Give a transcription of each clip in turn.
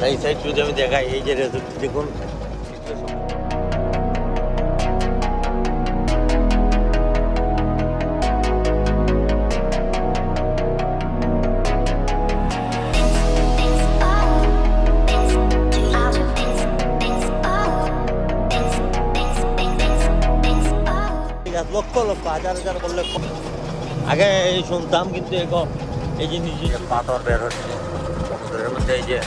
আর এই সাইড যদি আমি দেখাই, এই যে দেখুন। আগে শুনতাম, কিন্তু এই নিজে পাথর বের হচ্ছে এই যে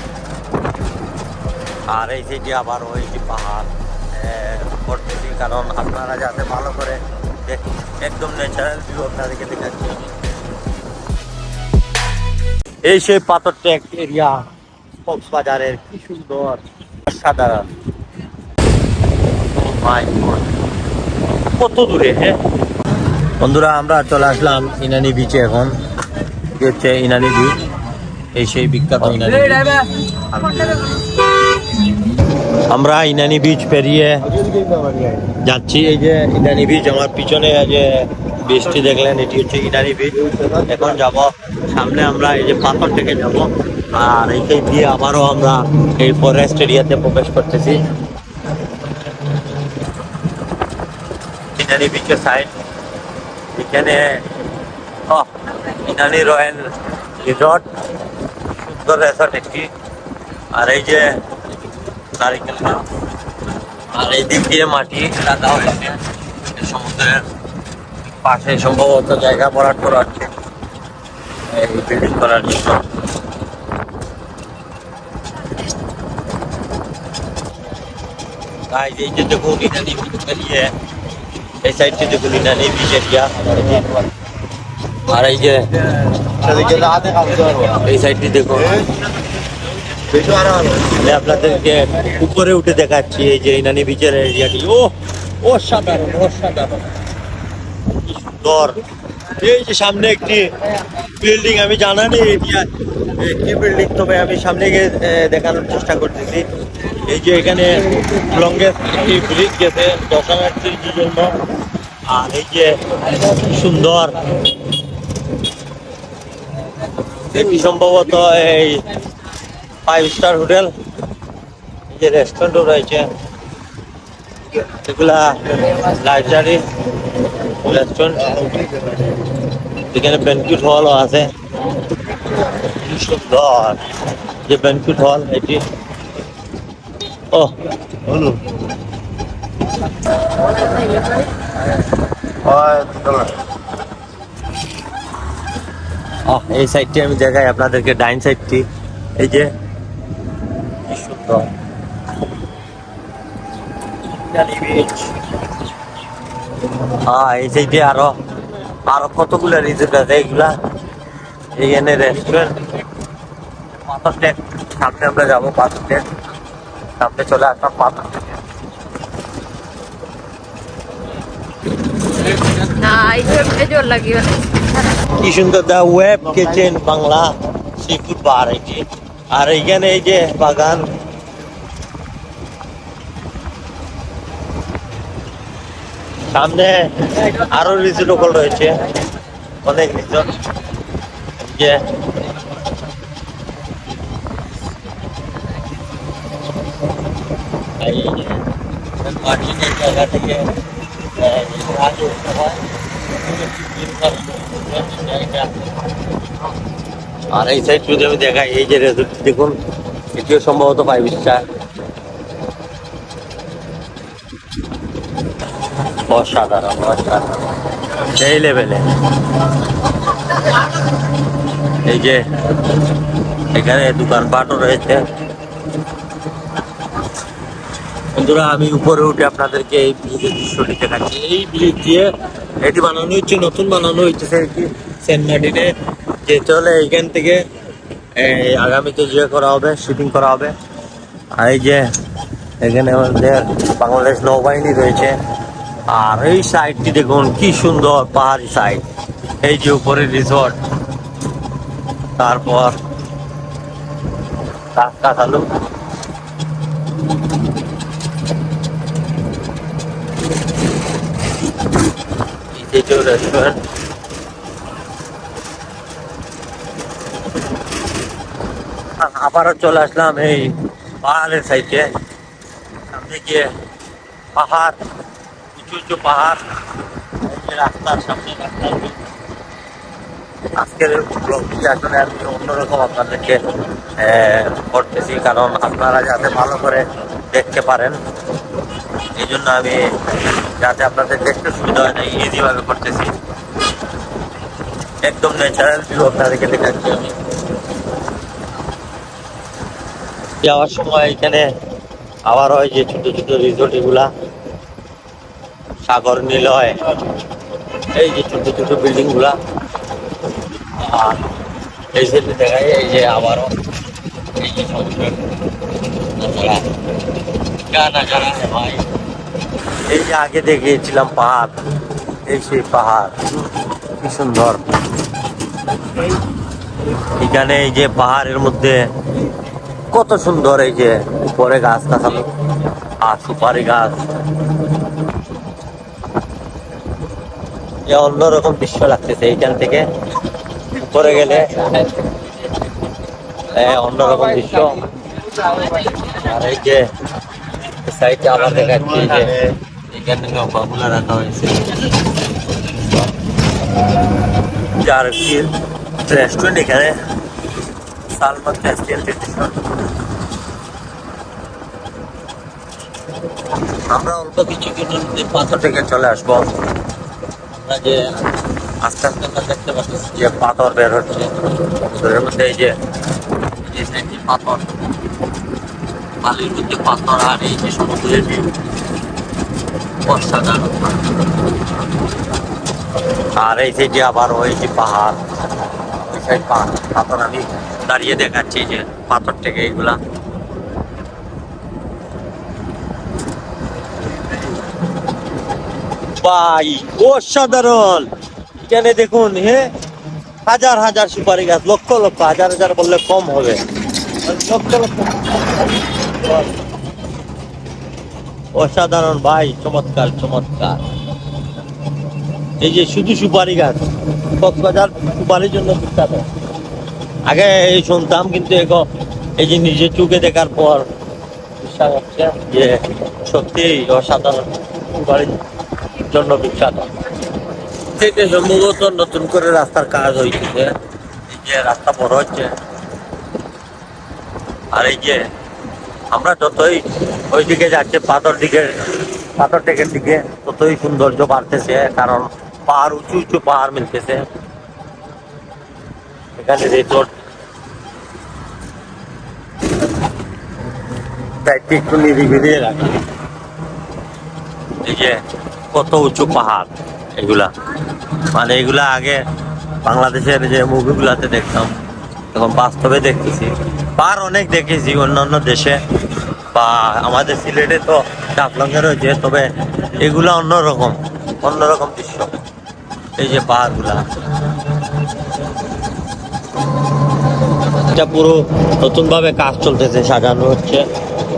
আর এই যে আবার ওই যে পাহাড় কারণ আপনারা যাতে ভালো করে একদম ন্যাচারাল ভিউ আপনাদেরকে দেখাচ্ছি। এই সেই পাথর ট্যাক এরিয়া কক্সবাজারের কি সুন্দর সাধারণ কত দূরে হ্যাঁ বন্ধুরা, আমরা চলে আসলাম ইনানি বিচে এখন। হচ্ছে ইনানি বিচ এই সেই বিখ্যাত ইনানি আমরা ইনানি বিচ পেরিয়ে যাচ্ছি। এই যে ইনানি বিচ আমার পিছনে যে বৃষ্টি দেখলেন, এটি হচ্ছে ইনানি বিচ এখন যাব, সামনে আমরা এই যে পাথর থেকে যাব। আর এইখান দিয়ে আবারও আমরা এই ফরেস্ট এরিয়াতে প্রবেশ করতেছি। ইনানি বিচের সাইড এখানে ইনানি রয়্যাল রিসর্ট। সুন্দর রিসর্ট একটি। আর এই যে নারিকেল গাছ আর এই দিক দিয়ে মাটি রাখা হয়েছে। সমুদ্রের পাশে সম্ভবত জায়গা ভরাট করা এই বিল্ডিং করার জন্য। তাই এই যে দেখুন বিচ পেরিয়ে এই সাইডটি দেখুন ইনানি বিচ আর এই যে এই সাইডটি দেখুন। আমি আপনাদেরকে উপরে উঠে দেখাচ্ছি, এই যে ইনানি বিচের এরিয়াটি। ও, অসাধারণ অসাধারণ। সুন্দর। এই যে সামনে একটি বিল্ডিং, আমি জানা নেই কি বিল্ডিং, তবে আমি সামনে গিয়ে দেখানোর চেষ্টা করতেছি। এই যে এখানে একটি ব্রিজ গেছে দর্শনার্থীর জন্য। আর এই যে সুন্দর, এটি সম্ভবত এই ফাইভ স্টার হোটেল এই যে রেস্টুরেন্টও রয়েছে এগুলা লাইব্রেরি রেস্টুরেন্ট এখানে ব্যানকুইট হলও আছে। সুন্দর যে ব্যানকুইট হল এটি। ও আহ, এই সাইডটি আমি দেখাই আপনাদেরকে ডাইন সাইডটি এই যে কি সুন্দর ইটালি বিচ হ্যাঁ এই সাইডে আরও আরও কতগুলো রিসোর্ট আছে এইগুলা এইখানে রেস্টুরেন্ট পাথর টেক সামনে আমরা যাব পাথর টেক সামনে চলে আসলাম পাথর টেক এই কি সুন্দর the wave kitchen Bangla sea food bar এটি আর এইখানে এই যে বাগান। সামনে আরও ওকল রয়েছে অনেক রিসোর্ট যে আর এই সাইড যদি আমি দেখাই, এই যে রেজল্ট দেখুন, এটিও সম্ভবত ফাইভ স্টার অসাধারণ। অসাধারণ লেভেলে এই যে, এখানে দোকানপাটও রয়েছে। বন্ধুরা, আমি উপরে উঠে আপনাদেরকে এই ব্রিজের দৃশ্যটি দেখাচ্ছি। এই ব্রিজ দিয়ে এটি বানানো হচ্ছে, নতুন বানানো হচ্ছে এটি সেন্ট মার্টিনে যে চলে এইখান থেকে আগামীতে যে করা হবে শুটিং করা হবে। আর এই যে, এখানে আমাদের বাংলাদেশ নৌবাহিনী রয়েছে। আর এই সাইডটি দেখুন, কি সুন্দর পাহাড়ি সাইড। এই যে উপরে রিসর্ট তারপর রাস্তা রেস্টুরেন্ট আবারও চলে আসলাম এই পাহাড়ের সাইডে সামনে গিয়ে পাহাড়। উঁচু উঁচু পাহাড় রাস্তার সামনে আজকের ব্লগটি আসলে আমি অন্যরকম আপনাদেরকে করতেছি, কারণ আপনারা যাতে ভালো করে দেখতে পারেন, এই জন্য আমি যাতে আপনাদের দেখতে সুবিধা হয় না ইজি ভাবে করতেছি। একদম ন্যাচারাল ভিউ আপনাদেরকে দেখাচ্ছি আমি। যাওয়ার সময় এখানে আবার হয় যে ছোট ছোট রিসোর্ট এগুলা। সাগর নিলয়। এই যে ছোট ছোট বিল্ডিংগুলা আর এই যে দেখা এই যে আবারও এই যে আচ্ছা, ভাই? এই যে আগে দেখিয়েছিলাম পাহাড়। এই সেই পাহাড়। কি সুন্দর। এখানে এই যে পাহাড়ের মধ্যে কত সুন্দর এই যে উপরে গাছ গাছালি আর সুপারি গাছ। এ অন্যরকম দৃশ্য লাগতেছে এইখান থেকে উপরে গেলে অন্যরকম দৃশ্য। আর এই যে সাইডে আবার দেখাচ্ছি যে এখানে নৌকাগুলো রাখা হয়েছে। আর কি রেস্টুরেন্ট এখানে? সালমান রেস্টুরেন্ট আমরা অল্প কিছু কিছু পাথর থেকে চলে আসব। আমরা যে আস্তে আস্তে আমরা দেখতে পাচ্ছি যে পাথর বের হচ্ছে। এর মধ্যে এই যে পাথর বালির মধ্যে পাথর আর এই যে সমুদ্রের অসাধারণ। আর এই যে আবার ওই যে পাহাড়, ওই সাইড পাহাড়, পাথর আমি দাঁড়িয়ে দেখাচ্ছি যে পাথর থেকে এইগুলা ভাই অসাধারণ এখানে দেখুন, হে, হাজার হাজার সুপারি গাছ, লক্ষ লক্ষ, হাজার হাজার বললে কম হবে। অসাধারণ ভাই, চমৎকার চমৎকার। এই যে শুধু সুপারি গাছ, কক্সবাজার সুপারির জন্য বিখ্যাত। আগে এই শুনতাম, কিন্তু এখন এই যে নিজে চোখে দেখার পর, বিশ্বাস হচ্ছে যে সত্যি অসাধারণ সুপারির জন্য বিখ্যাত। থেকে সম্ভবত নতুন করে রাস্তার কাজ হয়েছে এই যে রাস্তা বড় হচ্ছে। আর এই যে আমরা যতই ওই দিকে যাচ্ছে, পাথর দিকে, পাথর টেকের দিকে, ততই সৌন্দর্য বাড়তেছে, কারণ পাহাড় উঁচু উঁচু পাহাড় মিলতেছে। এখানে দায়িত্ব একটু নিরিবিলি রাখি। এই যে কত উঁচু পাহাড় এগুলা? মানে এগুলা আগে বাংলাদেশের যে মুভিগুলাতে দেখতাম, এখন বাস্তবে দেখতেছি। পাহাড় অনেক দেখেছি অন্যান্য দেশে, বা আমাদের সিলেটে তো ডাকলঙ্গে রয়েছে তবে এগুলা অন্যরকম অন্যরকম দৃশ্য, এই যে পাহাড়গুলা। এটা পুরো নতুন ভাবে কাজ চলতেছে, সাজানো হচ্ছে।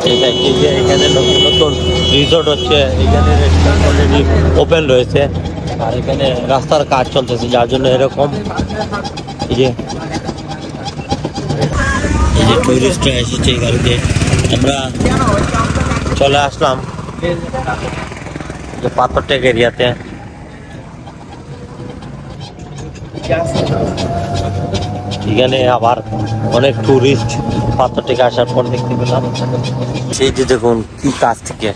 এই যে এখানে নতুন নতুন রিসোর্ট হচ্ছে, এখানে রেস্টুরেন্ট অলরেডি ওপেন রয়েছে। আর এখানে রাস্তার কাজ চলতেছে, যার জন্য এরকম এই যে এই যে টুরিস্টরা এসেছে এই গাড়িতে। আমরা চলে আসলাম। যে পাথরটেক এরিয়াতে। এখানে আবার অনেক টুরিস্ট পাথর আসার পর দেখতে পেলাম। সেই যে দেখুন, কি কাছ থেকে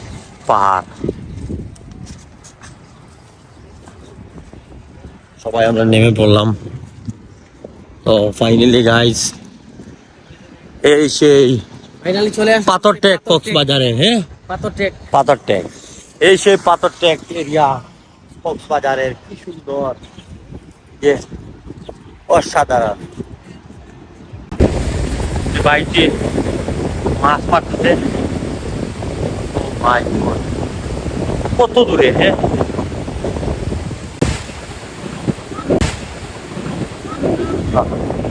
পাহাড়। সবাই আমরা নেমে পড়লাম। তো ফাইনালি গাইস এই সেই ফাইনালি চলে আসলাম পাথর কক্সবাজারে হ্যাঁ? পাথর পাথর এই সেই পাথর এরিয়া কক্সবাজারের কি সুন্দর। যে অসাধারণ। মাছ মারতেছে। My God. কত দূরে হ্যাঁ আহ।